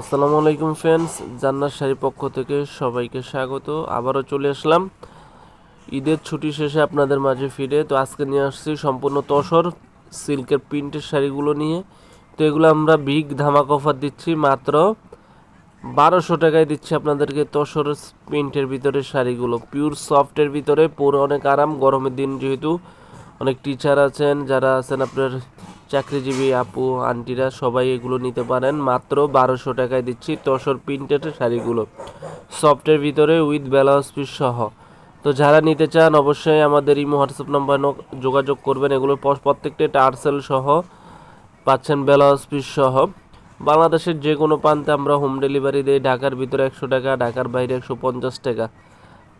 আসসালামু আলাইকুম ফ্রেন্ডস জান্নার শাড়ি পক্ষ থেকে সবাইকে স্বাগত। আবারও চলে আসলাম। ঈদের ছুটি শেষে আপনাদের মাঝে ফিরে। তো আজকে নিয়ে আসছি সম্পূর্ণ তসর, সিল্কের প্রিন্টের শাড়িগুলো নিয়ে। তো এগুলো আমরা বিগ ধামাক অফার দিচ্ছি, মাত্র বারোশো টাকায় দিচ্ছি আপনাদেরকে তসর প্রিন্টের ভিতরে শাড়িগুলো। পিওর সফটের ভিতরে, পরে অনেক আরাম, গরমের দিন যেহেতু অনেক টিচার আছেন, যারা আছেন আপনার চাকরিজীবী আপু, আন্টিরা সবাই এগুলো নিতে পারেন। মাত্র বারোশো টাকায় দিচ্ছি তসর প্রিন্টেড শাড়িগুলো। সফটের ভিতরে উইথ ব্লাউজ পিস সহ। তো যারা নিতে চান অবশ্যই আমাদের ইমো, হোয়াটসঅ্যাপ নাম্বার যোগাযোগ করবেন। এগুলো প্রত্যেকটা টার্সেল সহ পাচ্ছেন ব্লাউজ পিস সহ। বাংলাদেশের যে কোনো প্রান্তে আমরা হোম ডেলিভারি দিই। ঢাকার ভিতরে একশো টাকা, ঢাকার বাইরে একশো পঞ্চাশ টাকা।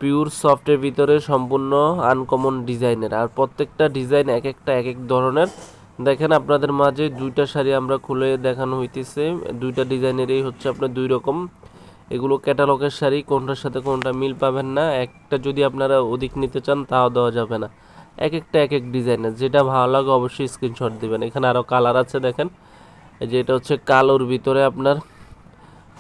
পিওর সফটের ভিতরে সম্পূর্ণ আনকমন ডিজাইনের। আর প্রত্যেকটা ডিজাইন এক একটা, এক এক ধরনের। দেখেন আপনাদের মাঝে দুইটা শাড়ি আমরা খুলে দেখানো হইতেছে। দুইটা ডিজাইনেরই হচ্ছে আপনার দুই রকম। এগুলো ক্যাটালগের শাড়ি, কোনটার সাথে কোনটা মিল পাবেন না। একটা যদি আপনারা অধিক নিতে চান, তাও দেওয়া যাবে না। এক একটা এক এক ডিজাইনের। যেটা ভালো লাগে অবশ্যই স্ক্রিনশট দিবেন। এখানে আরও কালার আছে দেখেন। এই যে এটা হচ্ছে কালোর ভিতরে আপনার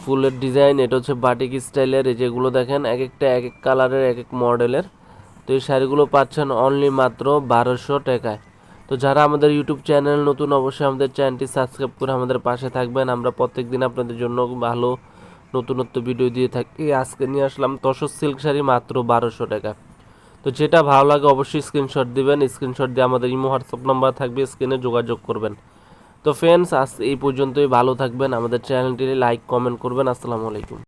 ফুলের ডিজাইন। এটা হচ্ছে বাটিক স্টাইলের এই যেগুলো দেখেন এক একটা এক এক কালারের এক এক মডেলের তো এই শাড়িগুলো পাচ্ছেন অনলি মাত্র বারোশো টাকায়। তো যারা আমাদের ইউটিউব চ্যানেল নতুন, অবশ্যই আমাদের চ্যানেলটি সাবস্ক্রাইব করে আমাদের পাশে থাকবেন। আমরা প্রত্যেক দিন আপনাদের জন্য ভালো নতুনত্ব ভিডিও দিয়ে থাকি। আজকে নিয়ে আসলাম তসর সিল্ক শাড়ি মাত্র বারোশো টাকা। তো যেটা ভালো লাগে অবশ্যই স্ক্রিনশট দিবেন। স্ক্রিনশট দিয়ে আমাদের ইমো, হোয়াটসঅ্যাপ নাম্বার থাকবে স্ক্রিনে যোগাযোগ করবেন। তো ফ্রেন্ডস আজ এই পর্যন্তই। ভালো থাকবেন। আমাদের চ্যানেলটি লাইক কমেন্ট করবেন। আসসালামু আলাইকুম।